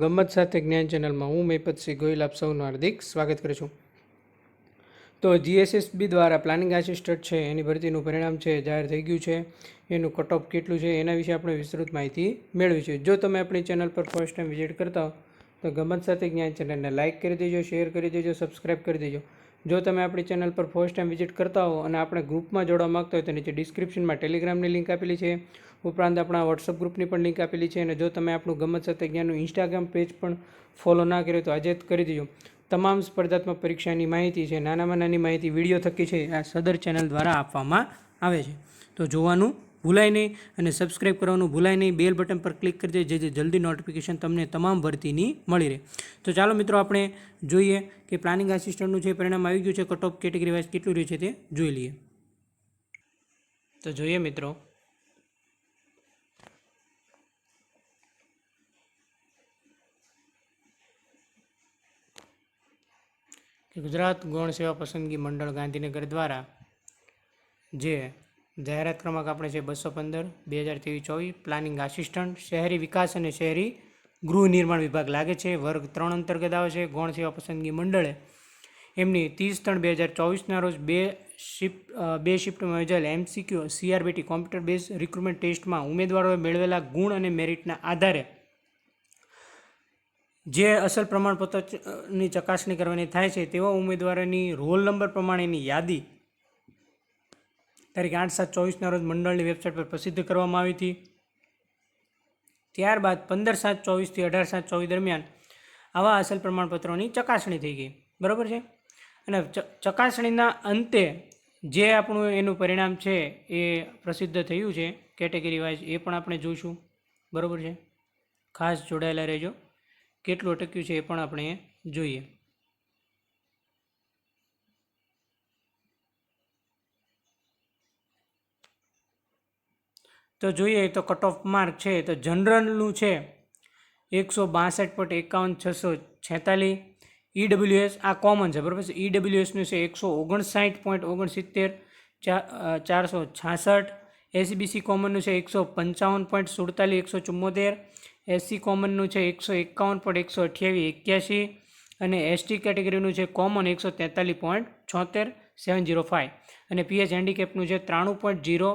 ગમ્મત સાથે જ્ઞાન ચેનલમાં હું મેપતસિંહ ગોયલ આપ સૌનું હાર્દિક સ્વાગત કરું છું. તો જીએસએસબી દ્વારા પ્લાનિંગ આસિસ્ટન્ટ છે, એની ભરતીનું પરિણામ છે, જાહેર થઈ ગયું છે. એનું કટ ઓફ કેટલું છે, એના વિશે આપણે વિસ્તૃત માહિતી મેળવી છે. જો તમે આપણી ચેનલ પર ફર્સ્ટ ટાઈમ વિઝિટ કરતા હો, તો ગમત સાથે જ્ઞાન ચેનલને લાઇક કરી દેજો શેર કરી દેજો સબસ્ક્રાઇબ કરી દેજો. જો તમે આપણી ચેનલ પર ફર્સ્ટ ટાઈમ વિઝિટ કરતા હો અને આપણે ગ્રુપમાં જોડવા માગતા હોય તો નીચે ડિસ્ક્રિપ્શનમાં ટેલિગ્રામની લિંક આપેલી છે. ઉપરાંત આપણા વોટ્સઅપ ગ્રુપની પણ લિંક આપેલી છે અને જો તમે આપણું ગમત સાથે જ્ઞાનનું ઇન્સ્ટાગ્રામ પેજ પણ ફોલો ના કર્યો તો આજે જ કરી દેજો. તમામ સ્પર્ધાત્મક પરીક્ષાની માહિતી છે, નાનામાં નાની માહિતી વીડિયો થકી છે, આ સદર ચેનલ દ્વારા આપવામાં આવે છે. તો જોવાનું ભૂલાય નહીં અને સબસ્ક્રાઇબ કરવાનું ભૂલાય નહીં. બેલ બટન પર ક્લિક કરી દેજો જેથી જલ્દી નોટિફિકેશન તમને તમામ ભરતીની મળી રહે. તો ચાલો મિત્રો, આપણે જોઈએ કે પ્લાનિંગ આસિસ્ટન્ટનું જે પરિણામ આવી ગયું છે કટ ઓફ કેટેગરી વાઇઝ કેટલું રહ્યું છે તે જોઈ લઈએ. તો જોઈએ મિત્રો ગુજરાત ગૌણ સેવા પસંદગી મંડળ ગાંધીનગર દ્વારા જે જાહેરાત ક્રમાંક આપણે છે બસો પંદર, બે હજાર ત્રેવીસ, ચોવીસ, પ્લાનિંગ આસિસ્ટન્ટ, શહેરી વિકાસ અને શહેરી ગૃહ નિર્માણ વિભાગ લાગે છે. વર્ગ ત્રણ અંતર્ગત આવે છે. ગૌણ સેવા પસંદગી મંડળે એમની ત્રીસ ત્રણ બે હજાર ચોવીસના રોજ બે શિફ્ટ બે શિફ્ટમાં યોજાયેલ MCQ, CRBT computer base recruitment ટેસ્ટમાં ઉમેદવારોએ મેળવેલા ગુણ અને મેરિટના આધારે જે અસલ પ્રમાણપત્રની ચકાસણી કરવાની થાય છે, તેવા ઉમેદવારોની રોલ નંબર પ્રમાણેની યાદી તારીખ આઠ સાત ચોવીસના રોજ મંડળની વેબસાઇટ પર પ્રસિદ્ધ કરવામાં આવી હતી. ત્યારબાદ પંદર સાત ચોવીસથી અઢાર સાત ચોવીસ દરમિયાન આવા અસલ પ્રમાણપત્રોની ચકાસણી થઈ ગઈ. બરાબર છે? અને ચકાસણીના અંતે જે આપણું એનું પરિણામ છે એ પ્રસિદ્ધ થયું છે કેટેગરી વાઇઝ એ પણ આપણે જોઈશું. બરાબર છે? ખાસ જોડાયેલા રહેજો. કેટલું અટક્યું છે એ પણ આપણે જોઈએ. તો જોઈએ તો કટ ઓફ માર્ક છે, તો જનરલનું છે એકસો બાસઠ પોઈન્ટ એકાવન છસો છેતાલીસ. ઈડબ્લ્યુએસ આ કોમન છે, બરાબર છે? ઈડબ્લ્યુએસનું છે એકસો ઓગણસાઠ પોઈન્ટ ઓગણસિત્તેર ચાર ચારસો છાસઠ. એસબીસી કોમનનું છે એકસો પંચાવન પોઈન્ટ સુડતાલીસ, એકસો ચુમ્મોતેર એસસી કોમનનું છે એકસો એકાવન પોઈન્ટ એકસો અઠ્યાવીસ એક્યાસી અને એસટી કેટેગરીનું છે કોમન એકસો તેતાલીસ પોઈન્ટ છોતેર સેવન જીરો ફાઇવ અને પીએચ હેન્ડીકેપનું છે ત્રાણું પોઈન્ટ જીરો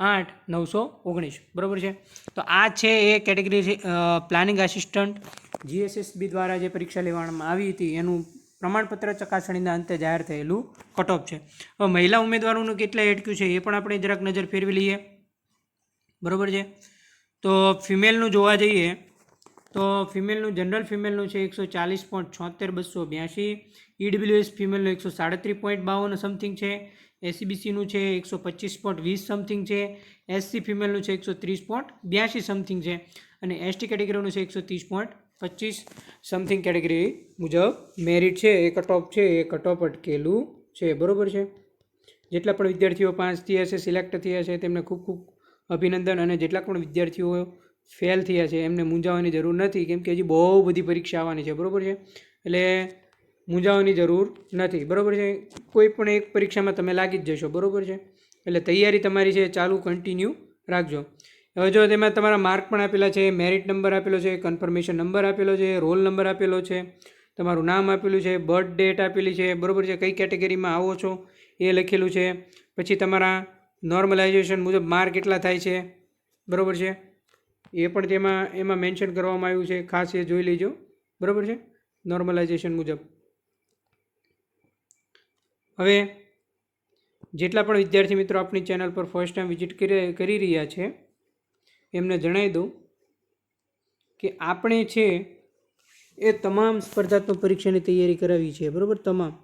આઠ નવસો ઓગણીસ. બરાબર છે? તો આ છે એ કેટેગરી પ્લાનિંગ આસિસ્ટન્ટ. જીએસએસબી દ્વારા જે પરીક્ષા લેવામાં આવી હતી, એનું પ્રમાણપત્ર ચકાસણીના અંતે જાહેર થયેલું કટઓફ છે. હવે મહિલા ઉમેદવારોનું કેટલા એટક્યું છે એ પણ આપણે જરાક નજર ફેરવી લઈએ. બરાબર છે? તો ફિમેલનું જોવા જઈએ, તો ફિમેલનું જનરલ ફિમેલનું છે એકસો ચાલીસ પોઈન્ટ છોતેર, બસો બ્યાસી ઈડબ્લ્યુએસ ફિમેલનું એકસો સાડત્રીસ પોઈન્ટ બાવન સમથિંગ છે. એસીબીસીનું છે એકસો પચીસ પોઈન્ટ વીસ સમથિંગ છે. એસસી ફિમેલનું છે એકસો ત્રીસ પોઈન્ટ બ્યાસી સમથિંગ છે. અને એસટી કેટેગરીનું છે એકસો ત્રીસ પોઈન્ટ પચીસ સમથિંગ કેટેગરી મુજબ મેરિટ છે, એ કટઓફ છે, એ કટઓફ અટકેલું છે. બરાબર છે? જેટલા પણ વિદ્યાર્થીઓ પાસ હશે સિલેક્ટ થયા છે, તેમને ખૂબ ખૂબ અભિનંદન અને જેટલા પણ વિદ્યાર્થીઓ ફેલ થયા છે, એમને મૂંઝાવાની જરૂર નથી, કેમ કે હજી બહુ બધી પરીક્ષા આવવાની છે, બરાબર છે? એટલે મૂંઝાવાની જરૂર નથી, બરાબર છે? કોઈ પણ એક પરીક્ષામાં તમે લાગી જ જશો, બરાબર છે? એટલે તૈયારી તમારી છે, ચાલુ કન્ટિન્યુ રાખજો. હવે જો તેમાં તમારા માર્ક પણ આપેલા છે મેરિટ નંબર આપેલો છે કન્ફર્મેશન નંબર આપેલો છે રોલ નંબર આપેલો છે, તમારું નામ આપેલું છે બર્થ ડેટ આપેલી છે, બરાબર છે? કઈ કેટેગરીમાં આવો છો, એ લખેલું છે. પછી તમારા નોર્મલાઇઝેશન મુજબ માર કેટલા થાય છે? બરાબર છે? એ પણ તેમાં, એમાં મેન્શન કરવામાં આવ્યું છે. ખાસ એ જોઈ લેજો. બરાબર છે? નોર્મલાઇઝેશન મુજબ. હવે, જેટલા પણ વિદ્યાર્થી મિત્રો આપણી ચેનલ પર ફર્સ્ટ ટાઈમ વિઝિટ કરી રહ્યા છે, એમને જણાવી દઉં કે આપણે છે એ તમામ સ્પર્ધાત્મક પરીક્ષાની તૈયારી કરાવી છે. બરાબર? તમામ.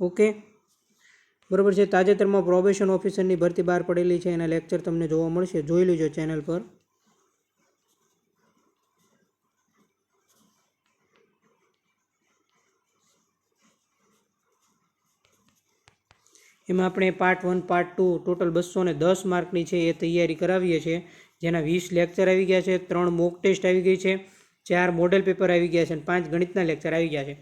ઓકે. બરાબર છે, તાજેતરમાં પ્રોબેશન ઓફિસરની ભરતી બહાર પડેલી છે, એના લેક્ચર તમને જોવા મળશે. જોઈ લેજો ચેનલ પર. એમાં આપણે part one part two total બસો ને દસ માર્કની છે એ તૈયારી કરાવીએ છીએ. જેના વીસ લેક્ચર આવી ગયા છે, ત્રણ મોક ટેસ્ટ આવી ગઈ છે, ચાર મોડેલ પેપર આવી ગયા છે અને પાંચ ગણિતના લેક્ચર આવી ગયા છે.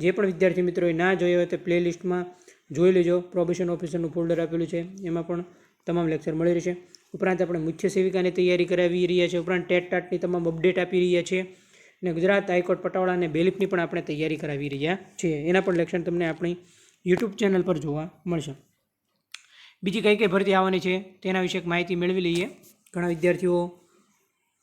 જે પણ વિદ્યાર્થી મિત્રોએ ના જોયા હોય તે પ્લેલિસ્ટમાં જોઈ લેજો. પ્રોબેશન ઓફિસરનું ફોલ્ડર આપેલું છે. એમાં પણ તમામ લેક્ચર મળી રહેશે. ઉપરાંત આપણે મુખ્ય સેવિકાની તૈયારી કરાવી રહ્યા છીએ. ઉપરાંત ટેટ ટાટની તમામ અપડેટ આપી રહ્યા છીએ. અને ગુજરાત હાઈકોર્ટ પટાવાળા અને બેલિફની પણ આપણે તૈયારી કરાવી રહ્યા છીએ. એના પણ લેક્ચર તમને આપણી યુટ્યુબ ચેનલ પર જોવા મળશે. બીજી કઈ કઈ ભરતી આવવાની છે તેના વિશે એક માહિતી મેળવી લઈએ. ઘણા વિદ્યાર્થીઓ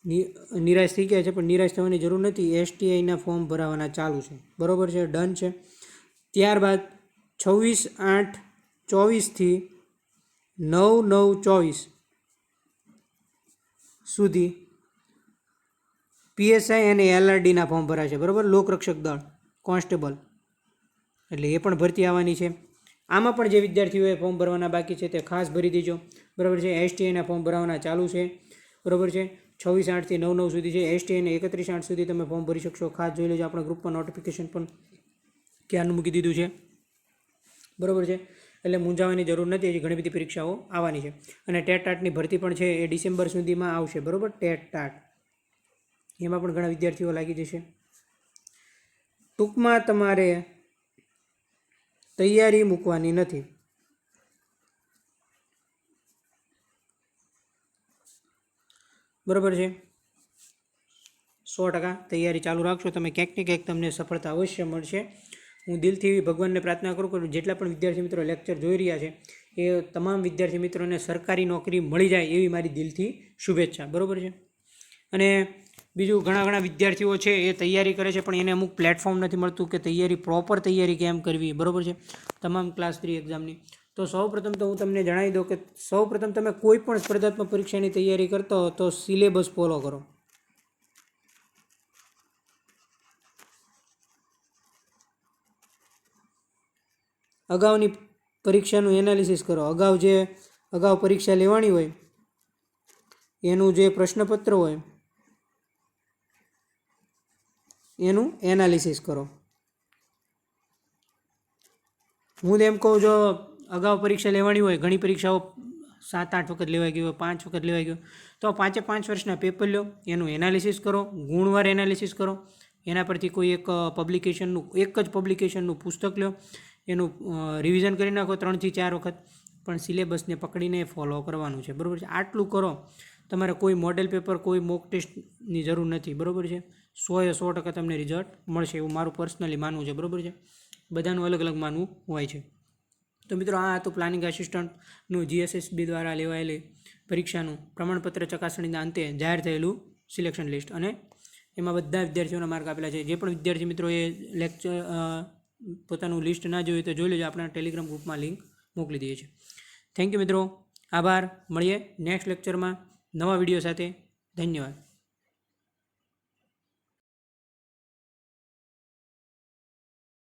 નિરાશ થઈ ગયા છે, પણ નિરાશ થવાની જરૂર નથી. એસટીઆઈના ફોર્મ ભરાવાના ચાલુ છે. બરાબર છે? ડન છે. ત્યારબાદ છવ્વીસ આઠ ચોવીસથી નવ નવ ચોવીસ સુધી પીએસઆઈ અને એલઆરડીના ફોર્મ ભરાશે બરાબર? લોકરક્ષક દળ, કોન્સ્ટેબલ. એટલે એ પણ ભરતી આવવાની છે. આમાં પણ જે વિદ્યાર્થીઓએ ફોર્મ ભરવાના બાકી છે તે ખાસ ભરી દેજો. બરાબર છે? એસટીઆઈના ફોર્મ ભરાવાના ચાલુ છે. બરાબર છે? છવ્વીસ આઠથી નવ નવ સુધી છે એસટીઆઈને એકત્રીસ આઠ સુધી તમે ફોર્મ ભરી શકશો. ખાસ જોઈ લેજો, આપણા ગ્રુપમાં નોટિફિકેશન પણ ક્યારનું મૂકી દીધું છે. બરાબર છે? એટલે મૂંઝાવાની જરૂર નથી, હજી ઘણી બધી પરીક્ષાઓ આવવાની છે. અને ટેટ ટાટની ભરતી પણ છે એ ડિસેમ્બર સુધીમાં આવશે. બરાબર? ટેટ ટાટ એમાં પણ ઘણા વિદ્યાર્થીઓ લાગી જશે. ટૂંકમાં તમારે તૈયારી મૂકવાની નથી. બરાબર છે? સો ટકા તૈયારી ચાલુ રાખશો, તમે ક્યાંક ને ક્યાંક તમને સફળતા અવશ્ય મળશે. હું દિલથી ભગવાનને પ્રાર્થના કરું કે જેટલા પણ વિદ્યાર્થી મિત્રો લેક્ચર જોઈ રહ્યા છે, એ તમામ વિદ્યાર્થી મિત્રોને સરકારી નોકરી મળી જાય એવી મારી દિલથી શુભેચ્છા. બરાબર છે? અને બીજું ઘણા ઘણા વિદ્યાર્થીઓ છે એ તૈયારી કરે છે, પણ એને અમુક પ્લેટફોર્મ નથી મળતું કે તૈયારી પ્રોપર તૈયારી કેમ કરવી? બરાબર છે? તમામ ક્લાસ થ્રી એક્ઝામની તો સૌપ્રથમ તો હું તમને જણાવી દઉં કે સૌપ્રથમ તમે કોઈ પણ સ્પર્ધાત્મક પરીક્ષાની તૈયારી કરતા તો સિલેબસ ફોલો કરો. અગાઉની પરીક્ષાનું એનાલિસિસ કરો. અગાઉ જે, અગાઉ પરીક્ષા લેવાની હોય, એનું જે પ્રશ્નપત્ર હોય, એનું એનાલિસિસ કરો. હું એમ કહું જો અગાઉ પરીક્ષા લેવાની હોય, ઘણી પરીક્ષાઓ સાત, આઠ વખત લેવાઈ ગઈ હોય, પાંચ વખત લેવાઈ ગયો તો પાંચે પાંચ વર્ષના પેપર લો, એનું એનાલિસિસ કરો, ગુણવાર એનાલિસિસ કરો, એના પરથી કોઈ એક પબ્લિકેશનનું એક જ પબ્લિકેશનનું પુસ્તક લો, એનું રિવિઝન કરી નાખો ત્રણથી ચાર વખત, પણ સિલેબસને પકડીને ફોલો કરવાનું છે, બરાબર છે? આટલું કરો, તમારે કોઈ મોડેલ પેપર કોઈ મોક ટેસ્ટની જરૂર નથી, બરાબર છે? સોએ સો ટકા તમને રિઝલ્ટ મળશે, એવું મારું પર્સનલી માનવું છે, બરાબર છે? બધાનું અલગ અલગ માનવું હોય છે. તો મિત્રો આ હતું પ્લાનિંગ આસિસ્ટન્ટનું જીએસએસબી દ્વારા લેવાયેલી પરીક્ષાનું પ્રમાણપત્ર ચકાસણીના અંતે જાહેર થયેલું સિલેક્શન લિસ્ટ અને એમાં બધા વિદ્યાર્થીઓના માર્ક આપેલા છે. જે પણ વિદ્યાર્થી મિત્રોએ લેક્ચર પોતાનું લિસ્ટ ના જોયું તો જોઈ લેજો. આપણા ટેલિગ્રામ ગ્રુપમાં લિંક મોકલી દઈએ છીએ. થેન્ક યુ મિત્રો. આભાર. મળીએ નેક્સ્ટ લેક્ચરમાં નવા વીડિયો સાથે. ધન્યવાદ.